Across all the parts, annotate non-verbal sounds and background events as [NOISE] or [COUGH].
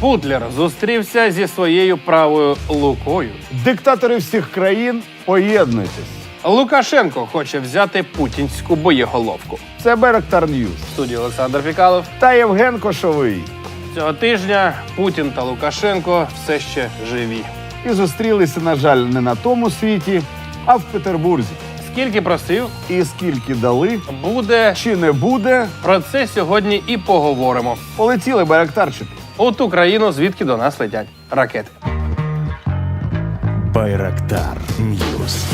Путлер зустрівся зі своєю правою Лукою. Диктатори всіх країн, поєднуйтесь. Лукашенко хоче взяти путінську боєголовку. Це Беректар Ньюс. В студії Олександр Фікалов. Та Євген Кошовий. Цього тижня Путін та Лукашенко все ще живі. І зустрілися, на жаль, не на тому світі, а в Петербурзі. Скільки просив, І скільки дали, буде чи не буде, про це сьогодні і поговоримо. полетіли Беректарчики. У ту країну, звідки до нас летять ракети. Байрактар Ньюс.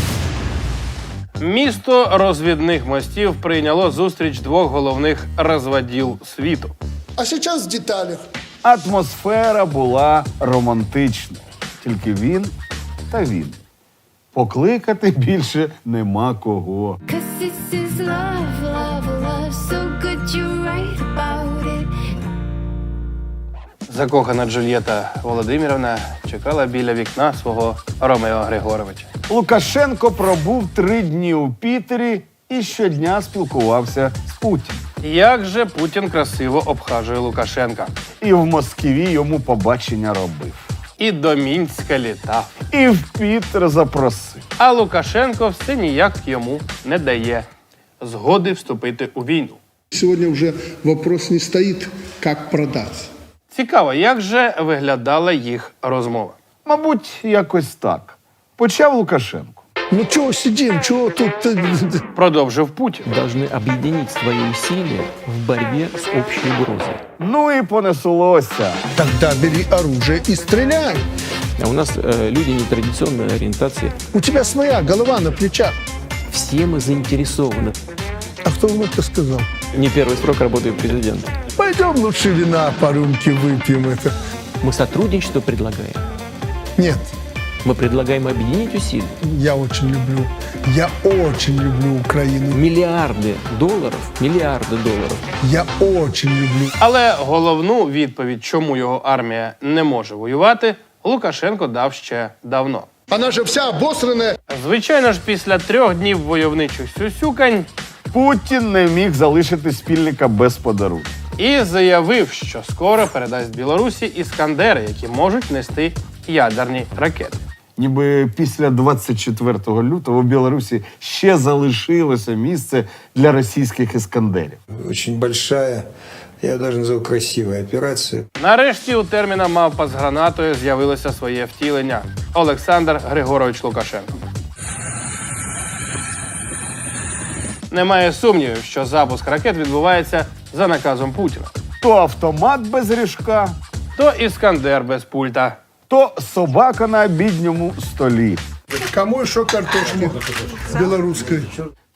Місто розвідних мостів прийняло зустріч двох головних розводіл світу. А сейчас в деталях. Атмосфера була романтична. Тільки він та він. Покликати більше нема кого. Cause this is love. Закохана Джульєта Володимирівна чекала біля вікна свого Ромео Григоровича. Лукашенко пробув три дні у Пітері і щодня спілкувався з Путіним. Як же Путін красиво обхажує Лукашенка. І в Москві йому побачення робив. І до Мінська літав. І в Пітер запросив. А Лукашенко все ніяк йому не дає згоди вступити у війну. Сегодня уже вопрос не стоит, как продать. Цікаво, як же виглядала їх розмова. Мабуть, якось так. Почав Лукашенко. Ну чего сидим, чего тут... э, Продовжив Путін. должны объединить свои усилия в борьбе с общей угрозой. Ну і понеслося. Тогда бери оружие и стреляй. А у нас э, люди нетрадиционной ориентации. У тебя своя голова на плечах. Все мы заинтересованы. А кто вам это сказал? Не первый срок работаю президентом. Пойдем лучше вина по рюмке выпьем это. Мы сотрудничество предлагаем. Нет, Мы предлагаем объединить усилия. я очень люблю, я очень люблю Украину. Миллиарды долларов, миллиарды долларов Я очень люблю. Але головну відповідь, чому його армія не може воювати, Лукашенко дав ще давно. Она же вся обосранная. Звичайно ж, після трьох днів войовничих сюсюкань Путін не міг залишити спільника без подарунку. і заявив, що скоро передасть Білорусі іскандери, які можуть нести ядерні ракети. Ніби після 24 лютого в Білорусі ще залишилося місце для російських іскандерів. очень большая, я даже назову красивая операция. Нарешті у терміна мавпа з гранатою з'явилося своє втілення Олександр Григорович Лукашенко. Немає сумнівів, що запуск ракет відбувається за наказом Путіна. То автомат без ріжка, То іскандер без пульта. то собака на обідньому столі. Кому еще картошки белорусской?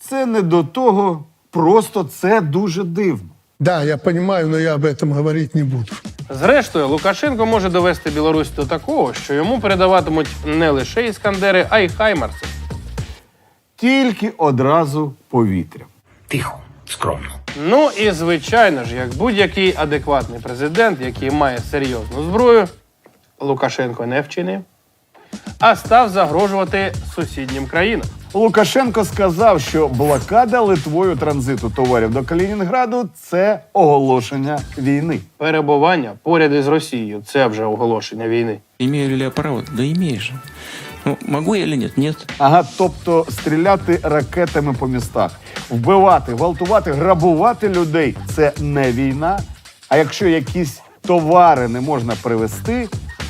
Це не до того, просто це дуже дивно. Да, я понимаю, но я об этом говорить не буду. Зрештою, Лукашенко може довести Білорусь до такого, що йому передаватимуть не лише іскандери, а й хаймарси. Тільки одразу повітря. Тихо, скромно. Ну і звичайно ж, як будь-який адекватний президент, який має серйозну зброю, Лукашенко не вчинив, а став загрожувати сусіднім країнам. Лукашенко сказав, що блокада Литвою транзиту товарів до Калінінграду це оголошення війни. Перебування поряд із Росією це вже оголошення війни. Имею ли я право? Да же. Ну, могу я или нет? Нет. Ага, тобто стріляти ракетами по містах, вбивати, гвалтувати, грабувати людей це не війна. А якщо якісь товари не можна привезти,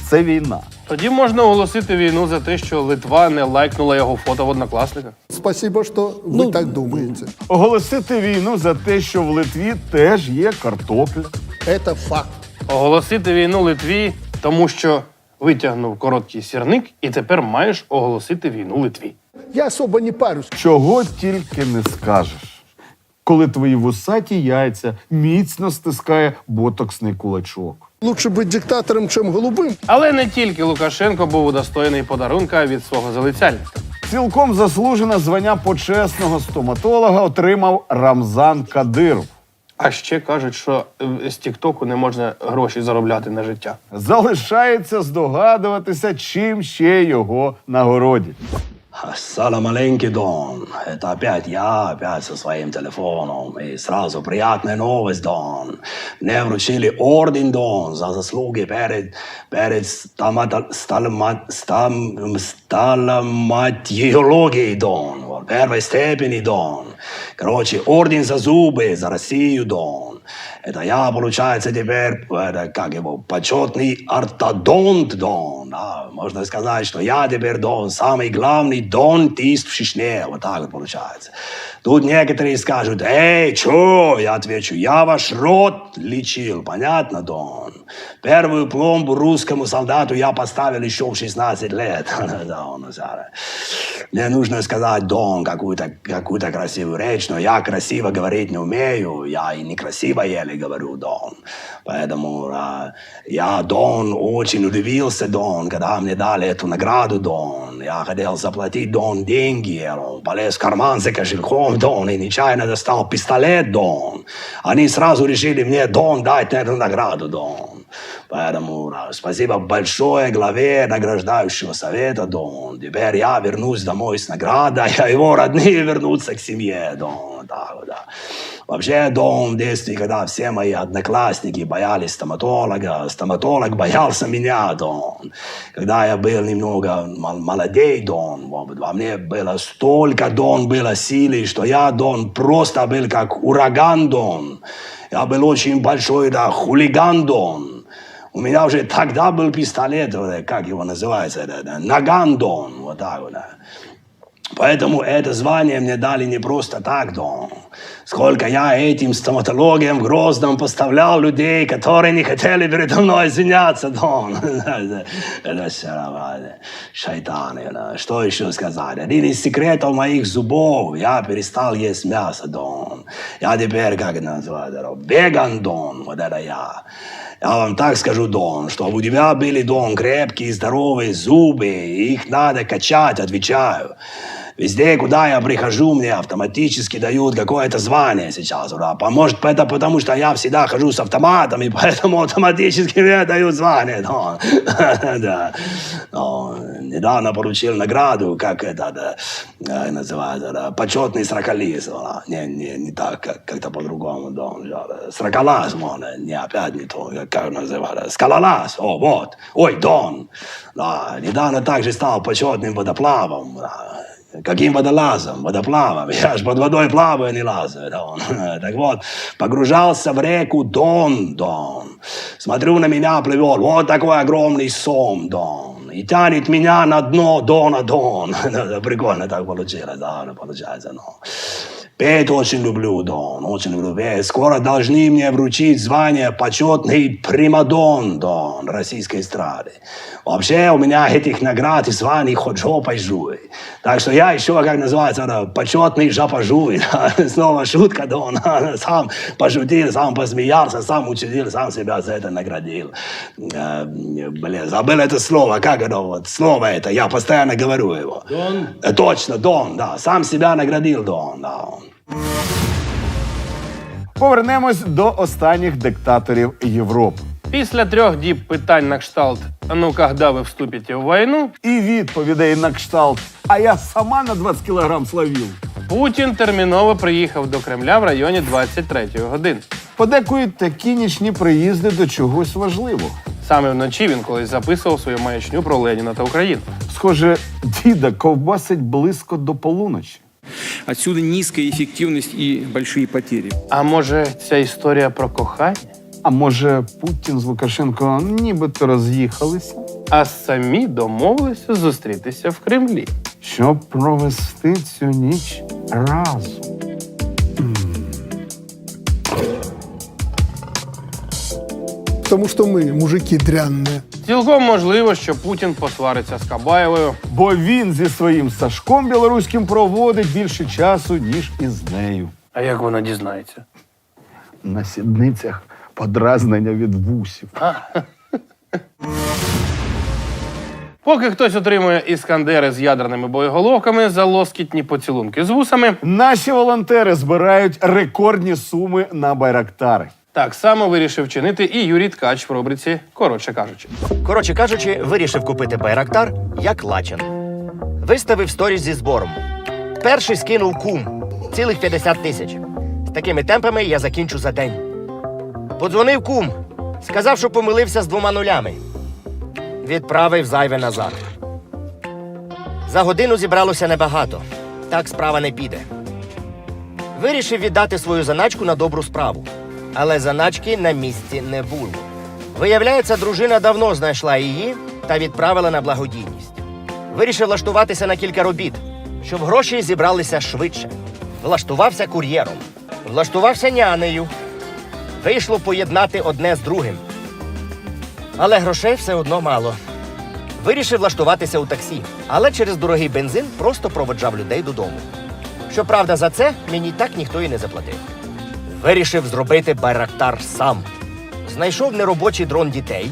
це війна. Тоді можна оголосити війну за те, що Литва не лайкнула його фото в однокласниках. Спасибо, что вы так думаете. Оголосити війну за те, що в Литві теж є картопля. Это факт. Оголосити війну Литві, тому що витягнув короткий сірник, і тепер маєш оголосити війну Литві. Я особо не парюсь. Чого тільки не скажеш. Коли твої вусаті яйця міцно стискає ботоксний кулачок. Лучше быть диктатором, чем голубым. Але не тільки Лукашенко був удостоєний подарунка від свого залицяльника. Цілком заслужене звання почесного стоматолога отримав Рамзан Кадиров. А ще кажуть, що е, з Тіктоку не можна гроші заробляти на життя. Залишається здогадуватися, чим ще його нагородять. Салам алейки, Дон. Это опять я, опять со своим телефоном. И сразу приятная новость, Дон. Мне вручили орден, Дон, за заслуги перед, перед стомата- сталма- стам- сталоматиологией, Дон. Вот, Первой степени, Дон. Короче, орден за зубы, за Россию, Дон. Это я, получается, теперь, это, как его, почетный ортодонт Дон. Да, можно сказать, что я теперь Дон, самый главный донтист в Чечне. Вот так вот получается. Тут некоторые скажут, эй, чё? Я отвечу, я ваш рот лечил, понятно, Дон? Первую пломбу русскому солдату я поставил еще в 16 лет. [LAUGHS] Да, он, Сара. Мне нужно сказать, Дон, какую-то какую красивую речь, но я красиво говорить не умею. Я и некрасиво еле говорю, Дон. Поэтому а, я, Дон, очень удивился, Дон, когда мне дали эту награду, Дон. Я хотел заплатить, Дон, деньги. Он полез в карман за кошельком, Дон, и нечаянно достал пистолет, Дон. Они сразу решили мне, Дон, дать эту награду, Дон. Поэтому а, спасибо большое главе награждающего совета, Дон. Теперь я вернусь домой с наградой, а его родные вернутся к семье, Дон. Так, вот, да. Вообще, Дон, в детстве, когда все мои одноклассники боялись стоматолога, стоматолог боялся меня, Дон. Когда я был немного мол- молодей, Дон, вот, во мне было столько, Дон, было силы, что я, Дон, просто был как ураган, Дон. Я был очень большой, да, хулиган, Дон. У меня уже тогда был пистолет, вот, э, как его называется, да, да, Нагандон, вот так вот. да. Поэтому это звание мне дали не просто так, Дон. Сколько я этим стоматологиям в Грозном поставлял людей, которые не хотели передо мной извиняться, Дон. [LAUGHS] Это все равно, шайтаны. да. Что еще сказать? Один из секретов моих зубов, я перестал есть мясо, Дон. Я теперь, как это называется, веган, Дон, вот это я. Я вам так скажу, Дон, что у тебя были, Дон, крепкие, здоровые зубы, и их надо качать, отвечаю. Везде, куда я прихожу, мне автоматически дают какое-то звание сейчас. Да. Поможет это потому, что я всегда хожу с автоматом, и поэтому [LAUGHS] автоматически мне дают звание. Дон. [LAUGHS] Да. Но недавно получил награду, как это да, э, называется, да, почетный сракалист. да. Не, не, не так, как, как-то по-другому. Да. Сракалаз, мон, не опять не то, как называется. Скалолаз, о, вот. Ой, Дон. Да. Недавно также стал почетным водоплавом. Да. Каким водолазом, водоплавом? Я ж под водой плаваю, не лазаю. Дон. Так вот, погружался в реку Дон, Дон. Смотрю, на меня плывет вот такой огромный сом, Дон. И тянет меня на дно Дона Дон. Прикольно так получилось, да, получается, но... Петь очень люблю, Дон, очень люблю петь. Скоро должны мне вручить звание почетный примадон, Дон, российской эстрады. Вообще у меня этих наград и званий хоть жопой жуй. Так что я еще, как называется, да, почетный жопожуй. [LAUGHS] Снова шутка, Дон. [LAUGHS] Сам пошутил, сам посмеялся, сам учудил, сам себя за это наградил. Э, Блин, забыл это слово. Как оно вот? Слово это, я постоянно говорю его. Дон? Точно, Дон, да. Сам себя наградил, Дон, да. Повернемось до останніх диктаторів Європи. Після трьох діб питань на кшталт «Ну, когда ви вступите в війну?» І відповідей на кшталт. А я сама на 20 кілограм славів. Путін терміново приїхав до Кремля в районі 23-ї години. Подекують такі нічні приїзди до чогось важливого. Саме вночі він колись записував свою маячню про Леніна та Україну. Схоже, діда ковбасить близько до полуночі. Отсюда низкая эффективность и большие потери. А може, ця історія про кохання? А може, Путін з Лукашенко нібито роз'їхалися, А самі домовилися зустрітися в Кремлі. щоб провести цю ніч разом. Потому что мы, мужики дрянные. Цілком можливо, що Путін посвариться з Кабаєвою. Бо він зі своїм Сашком білоруським проводить більше часу, ніж із нею. А як вона дізнається? На сідницях подразнення від вусів. Поки хтось отримує іскандери з ядерними боєголовками за лоскітні поцілунки з вусами, Наші волонтери збирають рекордні суми на байрактари. Так само вирішив чинити і Юрій Ткач в рубриці Коротше кажучи. Коротше кажучи, вирішив купити байрактар як лачин. Виставив сторіс зі збором. Перший скинув кум цілих 50 тисяч. З такими темпами я закінчу за день. Подзвонив кум, сказав, що помилився з двома нулями. Відправив зайве назад. За годину зібралося небагато. Так справа не піде. Вирішив віддати свою заначку на добру справу. Але заначки на місці не було. Виявляється, дружина давно знайшла її та відправила на благодійність. Вирішив влаштуватися на кілька робіт, щоб гроші зібралися швидше. Влаштувався кур'єром, влаштувався нянею. Вийшло поєднати одне з другим. Але грошей все одно мало. Вирішив влаштуватися у таксі, але через дорогий бензин просто проводжав людей додому. Щоправда, за це мені так ніхто і не заплатив. Вирішив зробити байрактар сам. Знайшов неробочий дрон дітей.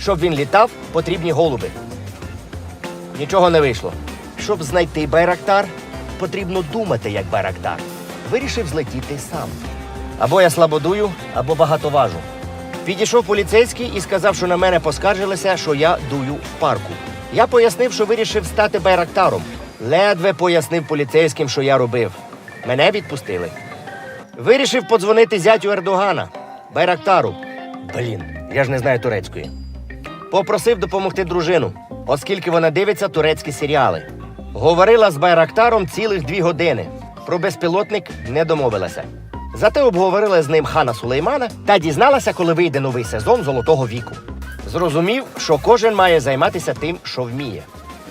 Щоб він літав, потрібні голуби. Нічого не вийшло. Щоб знайти байрактар, потрібно думати як байрактар. Вирішив злетіти сам. Або я слабодую, або багато важу. Підійшов поліцейський і сказав, що на мене поскаржилися, що я дую в парку. Я пояснив, що вирішив стати байрактаром. Ледве пояснив поліцейським, що я робив. Мене відпустили. Вирішив подзвонити зятю Ердогана, байрактару. Блін, я ж не знаю турецької. Попросив допомогти дружину, оскільки вона дивиться турецькі серіали. Говорила з байрактаром цілих дві години. Про безпілотник не домовилася. Зате обговорила з ним хана Сулеймана та дізналася, коли вийде новий сезон золотого віку. Зрозумів, що кожен має займатися тим, що вміє.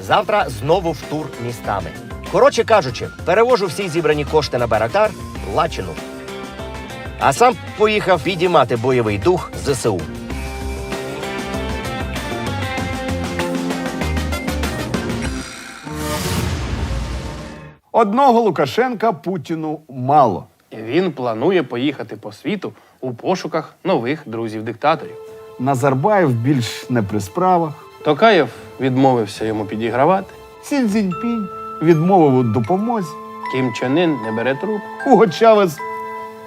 Завтра знову в тур містами. Коротше кажучи, перевожу всі зібрані кошти на байрактар Лачину. А сам поїхав підіймати бойовий дух ЗСУ. Одного Лукашенка Путіну мало. Він планує поїхати по світу у пошуках нових друзів-диктаторів. Назарбаєв більш не при справах. Токаєв відмовився йому підігравати. Сін Цзіньпінь відмовив у допомозі. Кім Чен Ін не бере труп, Хуго Чавес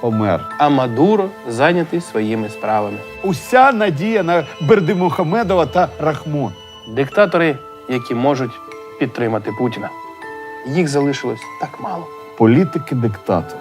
помер. а Мадуро зайнятий своїми справами. Уся надія на Бердимухамедова та Рахмон. Диктатори, які можуть підтримати Путіна. Їх залишилось так мало. Політики-диктатори.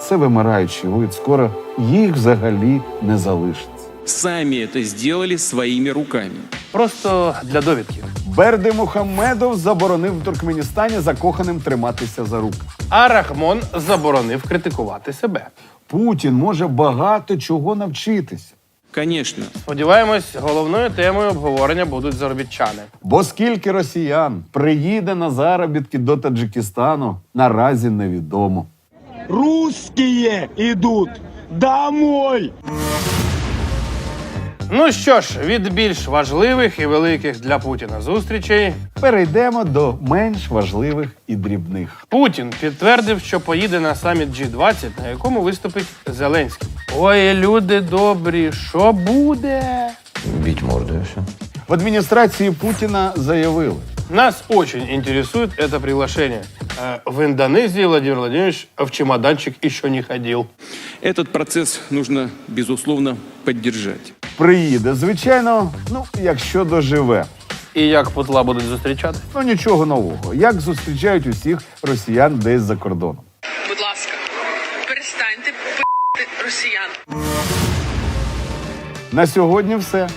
Це вимираючий вид. Скоро їх взагалі не залишиться. Сами это сделали своими руками. Просто для довідки. Берди Мухамедов заборонив в Туркменістані закоханим триматися за руки. А Рахмон заборонив критикувати себе. Путін може багато чого навчитися. Конечно, Сподіваємось, головною темою обговорення будуть заробітчани. Бо скільки росіян приїде на заробітки до Таджикистану, наразі невідомо. Русские идут домой! Ну що ж, від більш важливих і великих для Путіна зустрічей Перейдемо до менш важливих і дрібних. Путін підтвердив, що поїде на саміт G20, на якому виступить Зеленський. Ой, люди добрі, що буде? Біть морду все. В адміністрації Путіна заявили, Нас очень интересует это приглашение. Э, В Индонезии Владимир Владимирович в чемоданчик еще не ходил. этот процесс нужно, безусловно, поддержать. приїде. Звичайно, ну якщо доживе. І як путла будуть зустрічати? Ну нічого нового. Як зустрічають усіх росіян десь за кордоном. Будь ласка, перестаньте п***ти росіян. На сьогодні все.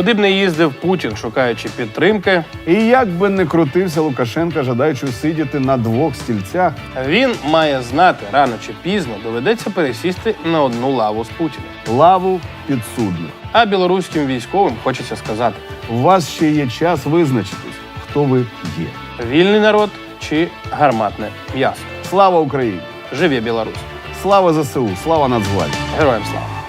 Куди б не їздив Путін, шукаючи підтримки, І як би не крутився Лукашенка, жадаючи сидіти на двох стільцях, він має знати рано чи пізно доведеться пересісти на одну лаву з Путіним. лаву підсудних. А білоруським військовим хочеться сказати: У вас ще є час визначитись, хто ви є. вільний народ чи гарматне м'ясо. Слава Україні! Живе Білорусь! Слава ЗСУ! Слава Нацгвардії! Героям слава!